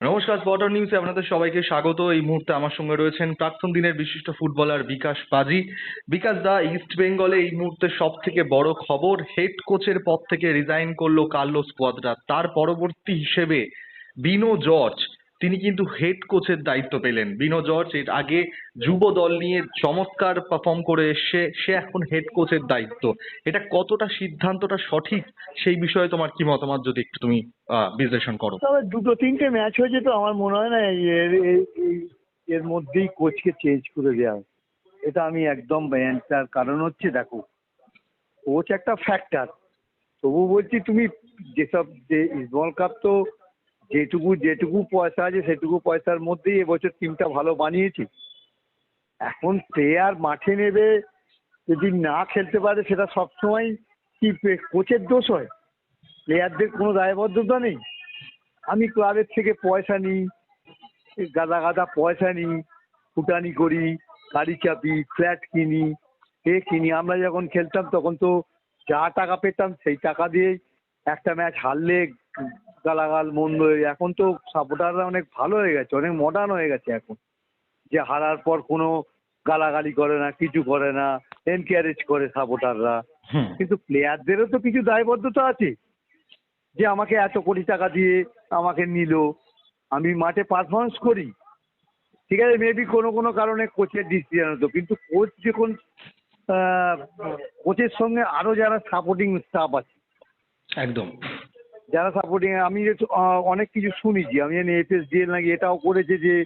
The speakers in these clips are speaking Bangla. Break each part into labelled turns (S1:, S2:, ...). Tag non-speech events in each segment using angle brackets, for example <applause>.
S1: নমস্কার স্পটার নিউজে আপনাদের সবাইকে স্বাগত। এই মুহূর্তে আমার সঙ্গে রয়েছেন প্রাক্তন দিনের বিশিষ্ট ফুটবলার বিকাশ পাজি। বিকাশ দা ইস্ট বেঙ্গলে এই মুহূর্তে সব থেকে বড় খবর হেড কোচের পদ থেকে রিজাইন করল কার্লো কোয়াদ্রা তার পরবর্তী হিসেবে বিনো জর্জ। তিনি কিন্তু হেড কোচের দায়িত্ব পেলেন। বিনো জর্জ এর আগে যুব দল নিয়ে চমৎকার পারফর্ম করে এসে সে এখন হেড কোচের দায়িত্ব। এটা কতটা সিদ্ধান্তটা সঠিক সেই বিষয়ে তোমার কি মতামত যদি একটু তুমি বিশ্লেষণ করো?
S2: তবে দুটো তিনটে ম্যাচ হয়েছে তো, আমার মনে হয় না এর এর মধ্যেই কোচকে চেঞ্জ করে দেওয়া। এটা আমি একদম তার কারণ হচ্ছে দেখো কোচ একটা ফ্যাক্টর তবু বলছি তুমি যেসব যে ইস্টবল কাপ তো যেটুকু যেটুকু পয়সা আছে সেটুকু পয়সার মধ্যেই এবছর টিমটা ভালো বানিয়েছি। এখন প্লেয়ার মাঠে নেবে, যদি না খেলতে পারে সেটা সবসময় কি কোচের দোষ হয়? প্লেয়ারদের কোনো দায়বদ্ধতা নেই। আমি ক্লাবের থেকে পয়সা নিই, গাদা গাদা পয়সা নিই, ফুটানি করি, গাড়ি চাপি ফ্ল্যাট কিনি, এ কিনি, আমরা যখন খেলতাম তখন তো যা টাকা পেতাম সেই টাকা দিয়েই একটা ম্যাচ হারলে গালাগাল মন্দ হয়ে। এখন তো সাপোর্টাররা অনেক ভালো হয়ে গেছে অনেক মডার্ন হয়ে গেছে এখন। যে হারার পর কোনো গালাগালি করে না কিছু করে না এনকারেজ করে সাপোর্টাররা। কিন্তু প্লেয়ারদেরও তো কিছু দায়বদ্ধতা আছে। যে আমাকে এত কোটি টাকা দিয়ে আমাকে নিল আমি মাঠে পারফরমেন্স করি। ঠিক আছে মেবি কোনো কোনো কারণে কোচের ডিসিশন হতো কিন্তু কোচ যখন কোচের সঙ্গে আরও যারা সাপোর্টিং স্টাফ আছে
S1: একদম।
S2: যারা সাপোর্টিং আমি অনেক কিছু শুনেছি। আমি জানি এফএসডিএল নাকি এটাও করেছে যে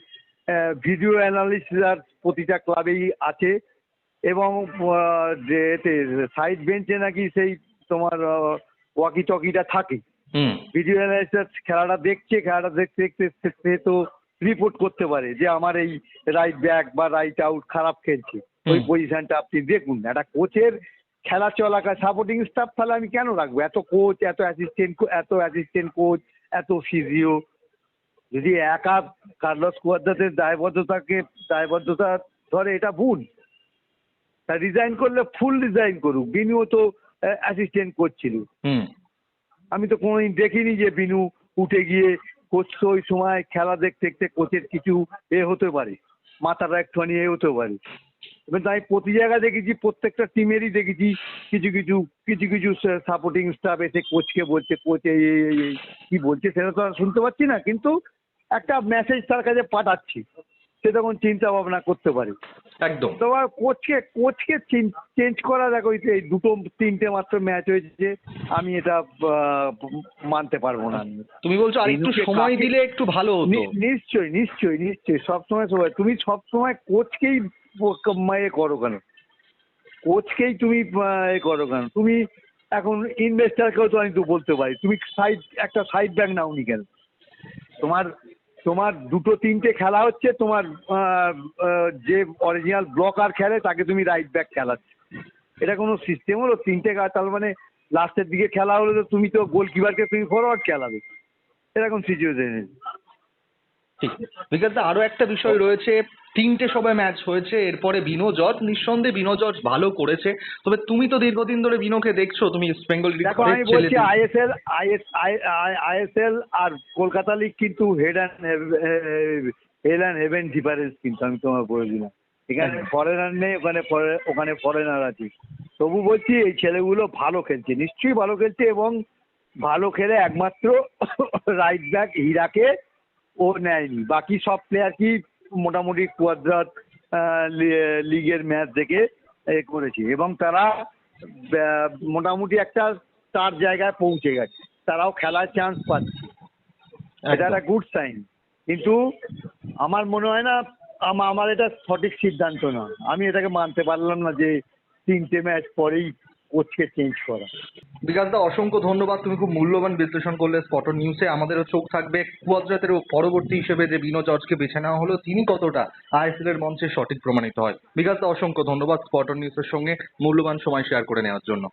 S2: ভিডিও অ্যানালিস্টরা প্রতিটা ক্লাবেই আছে। এবং এতে সাইড বেঞ্চে নাকি সেই তোমার ওয়াকি টকিটা থাকে। ভিডিও অ্যানালিস্টার খেলাটা দেখছে খেলাটা দেখতে দেখতে সে- তো রিপোর্ট করতে পারে যে আমার এই রাইট ব্যাক বা রাইট আউট খারাপ খেলছে। ওই। পজিশনটা আপনি দেখুন। একটা কোচের খেলা চলাকার সাপোর্টিং স্টাফ তাহলে আমি কেন রাখব? এত কোচ এত অ্যাসিস্ট্যান্ট এত অ্যাসিস্ট্যান্ট কোচ এত ফিজিও যদি একা কার্লস কুয়াদ্রাতের দায়বদ্ধতাকে দায়বদ্ধতা ধরে এটা ভুল। তা রিজাইন করলে ফুল রিজাইন করুক। বিনুও তো অ্যাসিস্ট্যান্ট কোচ ছিল।
S1: হুম।
S2: আমি তো কোনোদিন দেখিনি যে বিনু উঠে গিয়ে কোচ তো ওই সময় খেলা দেখতে দেখতে কোচের কিছু এ হতে পারে। মাথাটা একটুখানি এ হতে পারে। এবার তাই প্রতি জায়গায় দেখেছি প্রত্যেকটা টিমেরই দেখেছি কিছু কিছু কিছু কিছু সাপোর্টিং স্টাফ এসে কোচকে বলছে কোচ এই এই এই এই কি বলছে সেটা তো আর শুনতে পাচ্ছি না কিন্তু একটা মেসেজ তার কাছে পাঠাচ্ছি সে তখন চিন্তা ভাবনা করতে পারে।
S1: একদম।
S2: তোমার কোচকে কোচকে চেঞ্জ করা দেখো এই যে এই দুটো তিনটে মাত্র ম্যাচ হয়েছে আমি এটা আহ, মানতে পারব না। আমি
S1: তুমি বলছো আর একটু সময় দিলে একটু ভালো হতো।
S2: নিশ্চয়ই নিশ্চয়ই নিশ্চয়ই সবসময় সবাই তুমি সবসময় কোচকেই ব- ক- এ করো কেন? কোচকেই তুমি এ করো কেন? তুমি এখন ইনভেস্টারকেও তো আমি তো বলতে পারি তুমি সাইড একটা সাইড ব্যাক নাওনি কেন তোমার তোমার দুটো তিনটে খেলা হচ্ছে তোমার যে অরিজিনাল ব্লকার খেলে তাকে তুমি রাইট ব্যাক খেলাচ্ছ। এটা কোনো সিস্টেম হলো? তিনটে তার মানে লাস্টের দিকে খেলা হলে তো তুমি তো গোলকিপারকে তুমি ফরওয়ার্ড খেলাবে। এরকম সিচুয়েশন
S1: ঠিক। বিকজ আরও একটা বিষয় রয়েছে। তিনটে সবাই ম্যাচ হয়েছে এরপরে বিনো জর্জ নিঃসন্দেহে বিনো জর্জ ভালো করেছে। তবে তুমি তো দীর্ঘদিন ধরে বিনোকে দেখছ তুমি ইস্ট বেঙ্গল
S2: দেখো আমি বলছি আইএসএল আইএসএল আর কলকাতা লিগ কিন্তু head and head and heaven difference কিন্তু আমি তোমার বলে দিলাম। এখানে। ফরেনার নেই ওখানে ওখানে ফরেনার আছে। তবু বলছি এই ছেলেগুলো ভালো খেলছে নিশ্চয়ই ভালো খেলছে এবং ভালো খেলে একমাত্র <coughs> রাইট ব্যাক হীরাকে ও নেয়নি। বাকি সব প্লেয়ার কি মোটামুটি কোয়াদ্রাত লিগের ম্যাচ দেখে এ করেছে। এবং তারা মোটামুটি একটা তার জায়গায় পৌঁছে গেছে। তারাও খেলার চান্স পাচ্ছে। এটা একটা গুড সাইন কিন্তু আমার মনে হয় না আমা- আমার এটা সঠিক সিদ্ধান্ত না। আমি এটাকে মানতে পারলাম না যে তিনটে ম্যাচ পরেই কোচকে চেঞ্জ করা।
S1: বিকাশ দা অসংখ্য ধন্যবাদ। তুমি খুব মূল্যবান বিশ্লেষণ করলে স্পটন নিউজে আমাদেরও চোখ থাকবে। কুয়াদ্রাতের পরবর্তী হিসেবে যে বিনো জর্জকে বেছে নেওয়া হলো, তিনি কতটা আইএসএল এর মঞ্চে সঠিক প্রমাণিত হয়? বিকাশ দা অসংখ্য ধন্যবাদ স্পটন নিউজের সঙ্গে মূল্যবান সময় শেয়ার করে নেওয়ার জন্য।